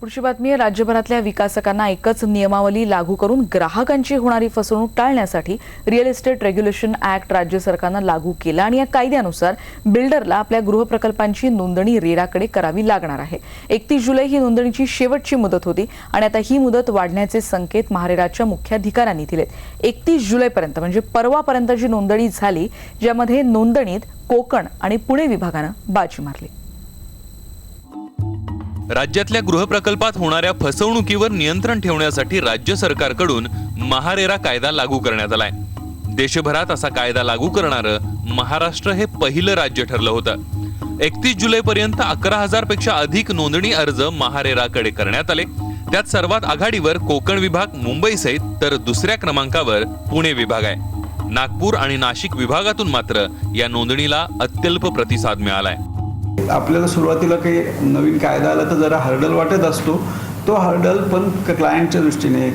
पुढची बातमी आहे राज्यभरातल्या विकासकांना एकच नियमावली लागू करून ग्राहकांची होणारी फसवणूक टाळण्यासाठी रिअल इस्टेट रेग्युलेशन ऍक्ट राज्य सरकारनं लागू केला आणि या कायद्यानुसार बिल्डरला आपल्या गृहप्रकल्पांची नोंदणी रेराकडे करावी लागणार आहे. एकतीस जुलै ही नोंदणीची शेवटची मुदत होती आणि आता ही मुदत वाढण्याचे संकेत महारेराच्या मुख्याधिकाऱ्यांनी दिलेत. एकतीस जुलैपर्यंत म्हणजे परवापर्यंत जी नोंदणी झाली ज्यामध्ये नोंदणीत कोकण आणि पुणे विभागानं बाजी मारली. राज्यातल्या गृहप्रकल्पात होणाऱ्या फसवणुकीवर नियंत्रण ठेवण्यासाठी राज्य सरकारकडून महारेरा कायदा लागू करण्यात आलाय. देशभरात असा कायदा लागू करणारं महाराष्ट्र हे पहिलं राज्य ठरलं होतं. एकतीस जुलै पर्यंत अकरा हजारपेक्षा अधिक नोंदणी अर्ज महारेराकडे करण्यात आले. त्यात सर्वात आघाडीवर कोकण विभाग मुंबईसहित तर दुसऱ्या क्रमांकावर पुणे विभाग आहे. नागपूर आणि नाशिक विभागातून मात्र या नोंदणीला अत्यल्प प्रतिसाद मिळालाय. आपल्याला सुरुवातीला काही नवीन कायदा आला तर जरा हर्डल वाटत असतो. तो हर्डल पण क्लायंटच्या दृष्टीने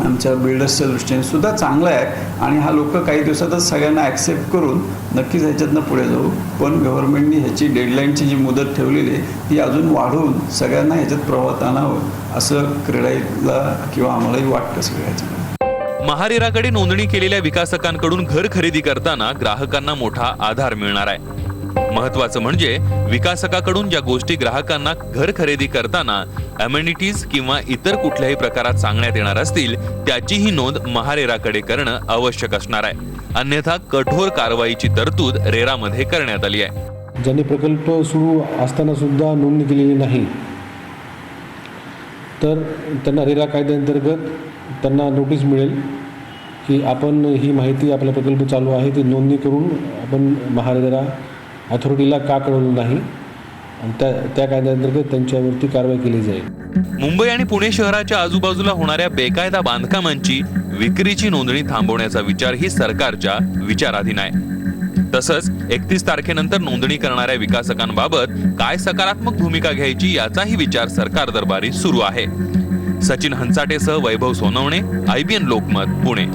आमच्या बिल्डर्सच्या दृष्टीने सुद्धा चांगला आहे. आणि हा लोक काही दिवसातच सगळ्यांना ॲक्सेप्ट करून नक्कीच ह्याच्यातनं पुढे जाऊ. पण गव्हर्नमेंटनी ह्याची डेडलाईनची जी मुदत ठेवलेली आहे ती अजून वाढवून सगळ्यांना ह्याच्यात प्रवाहात आणावं असं क्रीडाईला किंवा आम्हालाही वाटतं सगळ्याच्या महारेराकडे नोंदणी केलेल्या विकासकांकडून घर खरेदी करताना ग्राहकांना मोठा आधार मिळणार आहे. महत्वाचं म्हणजे विकासकाकडून ज्या गोष्टी ग्राहकांना घर खरेदी करताना अमेनिटीज किंवा इतर कुठल्याही प्रकारात सांगण्यात येणार असतील त्याचीही नोंद महारेराकडे करणं आवश्यक असणार आहे. अन्यथा कठोर कारवाईची तरतूद रेरामध्ये करण्यात आली आहे. ज्यांनी प्रकल्प सुरू असताना सुद्धा नोंदणी केलेली नाही तर त्यांना रेरा कायद्याअंतर्गत त्यांना नोटीस मिळेल की आपण ही माहिती आपला प्रकल्प चालू आहे ती नोंदणी करून आपण महारेरा अथॉरिटीला का कळवलं नाही? आणि त्या त्या कायद्याअंतर्गत त्यांच्यावरती कारवाई केली जाईल. मुंबई आणि पुणे शहराच्या आजूबाजूला होणाऱ्या बेकायदा बांधकामांची विक्रीची नोंदणी थांबवण्याचा विचारही सरकारच्या विचाराधीन आहे. तसंच एकतीस तारखेनंतर नोंदणी करणाऱ्या विकासकांबाबत काय सकारात्मक भूमिका घ्यायची याचाही विचार सरकार दरबारी सुरू आहे. सचिन हंचाटेसह वैभव सोनवणे आयबीएन लोकमत पुणे.